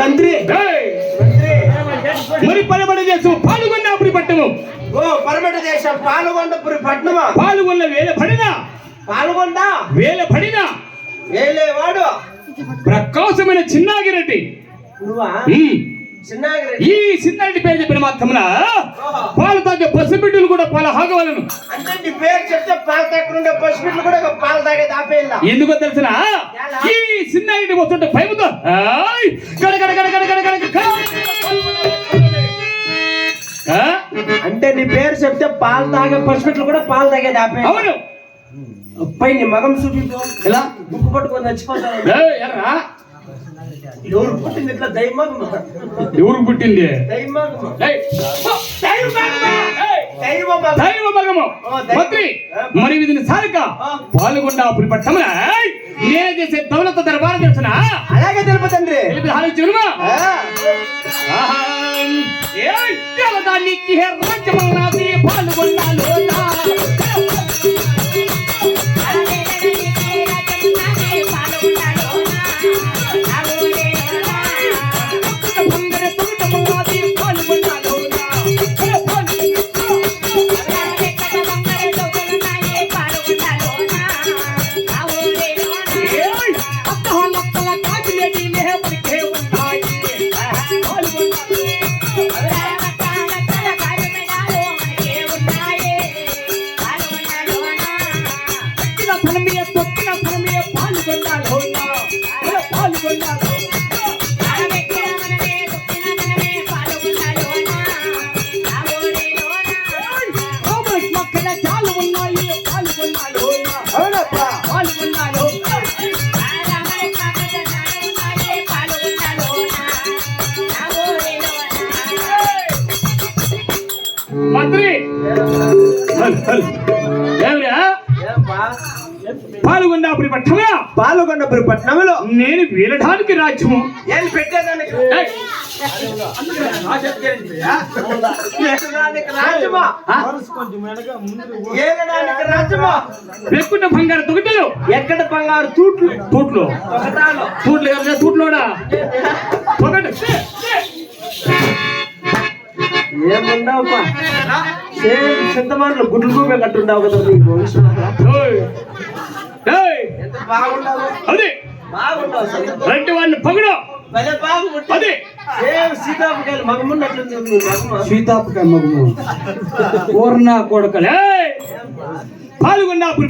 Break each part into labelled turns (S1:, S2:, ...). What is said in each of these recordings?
S1: మంత్రి
S2: మరి పరబడి దేశం పాల్గొన్నప్పుడు పట్టము
S1: ఓ పరమట దేశం పాల్గొండపురి పట్నమా
S2: పాల్గొన్న వేల పడిన?
S1: పాల్గొండ?
S2: వేల పడిన?
S1: వేలేవాడు.
S2: ప్రకాశమైన చిన్నాగిరెడ్డి.
S1: నువ్వా?
S2: ఈ చిన్నటి పేరు చెప్పిన మాత్రమున పాలు తాగే పసిబిడ్డలు కూడా పాలు హాగవలను
S1: అంటే నీ పేరు చెప్తే పాలు కూడా పాలు తాగేది
S2: ఎందుకో తెలిసిన? ఈ చిన్నటి వస్తుంటే భయముతో గడ గడ గడ గడ గడ
S1: అంటే నీ పేరు చెప్తే పాలు తాగే పసిబిడ్డలు కూడా పాలు తాగేది ఆపే
S2: అవును.
S1: పై నీ మగం చూపి
S2: ఇలా
S1: ముక్కు పట్టుకొని
S2: చచ్చిపోతా
S1: ఎవరు పుట్టింది ఇట్లా దైవమగమ
S2: ఎవరు పుట్టింది?
S1: దైవమగమ? దైవమగము?
S2: మంత్రి మరి వీధిని సారిక. పాల్గొండ పురిపట్టమన నేను చేసే దౌలత దర్బారం తెలుసునా?
S1: అలాగే తెలుపుతండ్రి
S2: తెలిపి
S1: ఆహా
S2: ఏ పాల్గొండాపురి పట్టణంలో
S1: పాల్గొండాపురి పట్టణంలో.
S2: నేను వీలడానికి రాజ్యము.
S1: పెట్టేదానికి
S2: బంగారు
S1: ఎక్కడ బంగారు తూట్లు?
S2: తూట్లు. తూట్లు తూట్లోడా
S1: ఉండవుపా సేమ్ చింతమానులు గుడ్లు గూపే కట్టుండవు కదా నీకు ఎంత బాగుండవు?
S2: అది!
S1: బాగుండవు
S2: రెండు వాళ్ళని పొగడు సీతాపకాయ మగము. ఓర్నా కొడకలే. పాల్గొన్నా పురి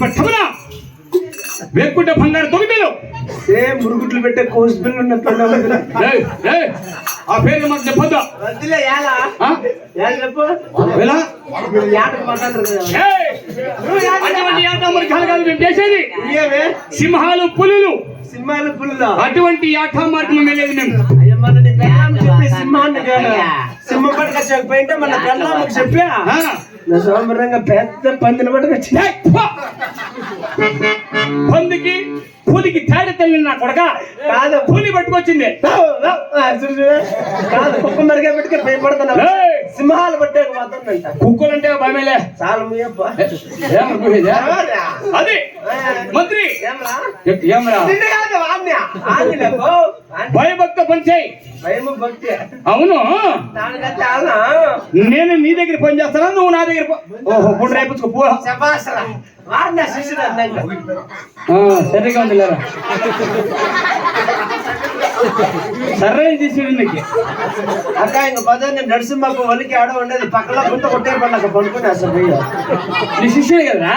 S2: వేక్కుంటే బంగారం తొగితేలు
S1: ఏ మురుగుట్లు పెట్టే కోస్
S2: బిల్ ఆ పేరు మాకు చెప్పొద్దా? చేసేది. సింహాలు పులులు.
S1: సింహాలు పులులు?
S2: అటువంటి యాట మార్గం వెళ్ళేది మేము.
S1: సింహాన్ని సింహం మన పెళ్ళామకు చెప్పా. పెద్ద పందిని పట్టుకొచ్చి
S2: పందికి పులికి తేడా తెలియదు నా కొడక
S1: కాదు.
S2: పులి పట్టుకొచ్చింది.
S1: కాదు కుక్క మరిగా పెట్టుకే భయపడుతున్నా సింహాలు పట్టాక
S2: వద్దంట
S1: కుక్కలు అంటే
S2: భయమేలే అది. మంత్రి. భయభక్త
S1: పనిచేయి.
S2: అవును. నేను నీ దగ్గర పని చేస్తాను? నువ్వు నా దగ్గర ఓహో పూట రేపు పో. ఉంది లేరా? సర్రైజ్ తీసుడికి
S1: అక్క ఇంక పదాన్ని నరసింహకు వలికి ఆడ ఉండేది. పక్కన గుంట కొట్టే పండగ పడుకుంటా అసలు
S2: నీ శిష్యుడు
S3: కదా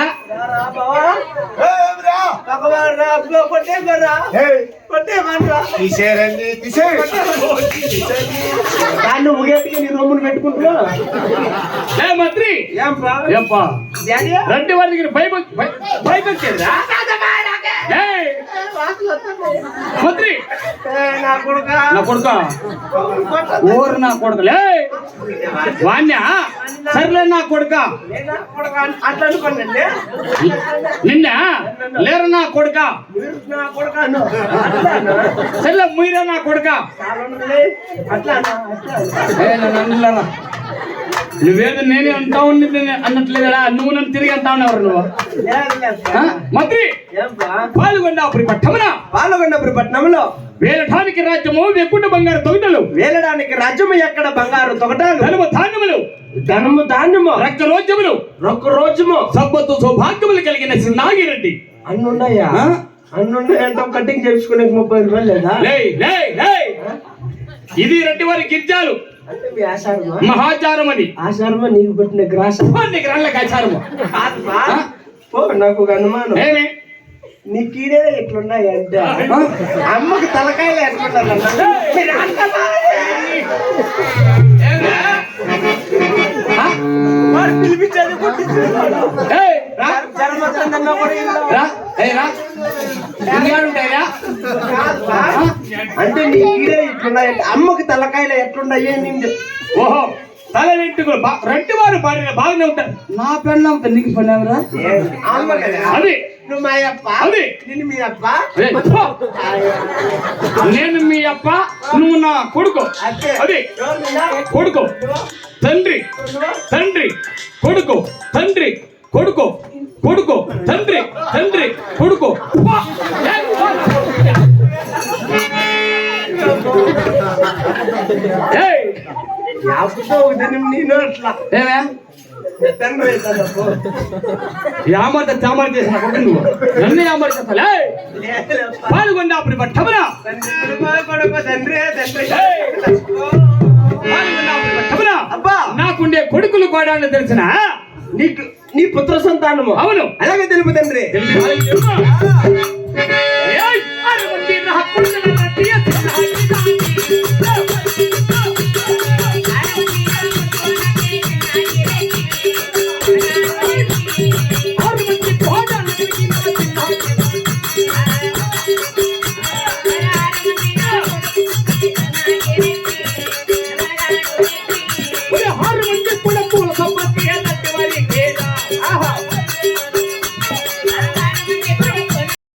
S1: దాన్ని ముగేట్టుగా నీ రూమును పెట్టుకుంటున్నా?
S2: మంత్రి. ఏంపా
S1: ఏంపా
S2: రండి వారి దగ్గర మంత్రి
S1: నా కొడుక
S2: ఓరు నా కొడుకులే వాణ్యా సర్లే నా కొడుక నిన్న లేరు నా కొడుక సర్లే మీరే నా కొడుక
S1: అట్లా
S2: నువ్వేదో నేనే అంటా ఉన్నది అన్నట్లేదా నువ్వు నన్ను తిరిగి అంటా ఉన్నావు నువ్వు? మంత్రి
S1: ఏం బా
S2: పాల్గొండ అప్పుడు పట్టమనా
S1: పాల్గొండపురి పట్నంలో
S2: వేలటానికి రాజ్యము వెక్కుంట బంగారు తొగటలు.
S1: వేలడానికి రాజ్యము ఎక్కడ? బంగారు తొగటాలు.
S2: ధనము ధాన్యములు.
S1: ధనము ధాన్యము.
S2: రక్త రోజములు
S1: రొక్క రోజుము
S2: సంపత్తు సౌభాగ్యములు కలిగిన నాగిరెడ్డి.
S1: అన్నున్నాయా? అన్నున్నాయంటే కటింగ్ చేసుకునే ముప్పై రూపాయలు లేదా?
S2: ఇది రెడ్డి వారి గిరిజాలు. మహాచారం అది
S1: ఆచారమా? నీకు పెట్టిన గ్రాస.
S2: నీకు రాళ్ళకి ఆచారము?
S1: పో నాకు ఒక అనుమానం.
S2: ఏమి?
S1: నీ కీడే ఎట్లున్నాయి అంటే. అమ్మకి తలకాయలు ఎట్లున్నారు పిలిపించేది? అంటే నీ అంటే అమ్మకి తలకాయలు ఎట్లున్నాయి నేను
S2: ఓహో తల వెంట్రుకలు బా- రెడ్డి వారు భార్య బాగానే ఉంటారు. నా పెళ్ళం నీకు
S1: అమ్మ కదా.
S2: అది.
S1: నువ్వు మా అప్ప.
S2: అది.
S1: నేను మీ అప్ప.
S2: నేను మీ అప్ప నువ్వు నా కొడుకు.
S1: అదే.
S2: కొడుకు. తండ్రి. తండ్రి. కొడుకు. తండ్రి. కొడుకు. కొడుకు. తండ్రి. తండ్రి. కొడుకు. యామర్త చామర్ చేసిన కొడుకు నువ్వు. నన్ను యామర్ చేస్తాలే. పాల్గొండా అప్పుడు పట్టమరా
S1: అబ్బా!
S2: నాకుండే కొడుకులు కూడా తెలిసిన?
S1: నీకు నీ పుత్ర సంతానము.
S2: అవును.
S1: అలాగే తెలుపు తండ్రి.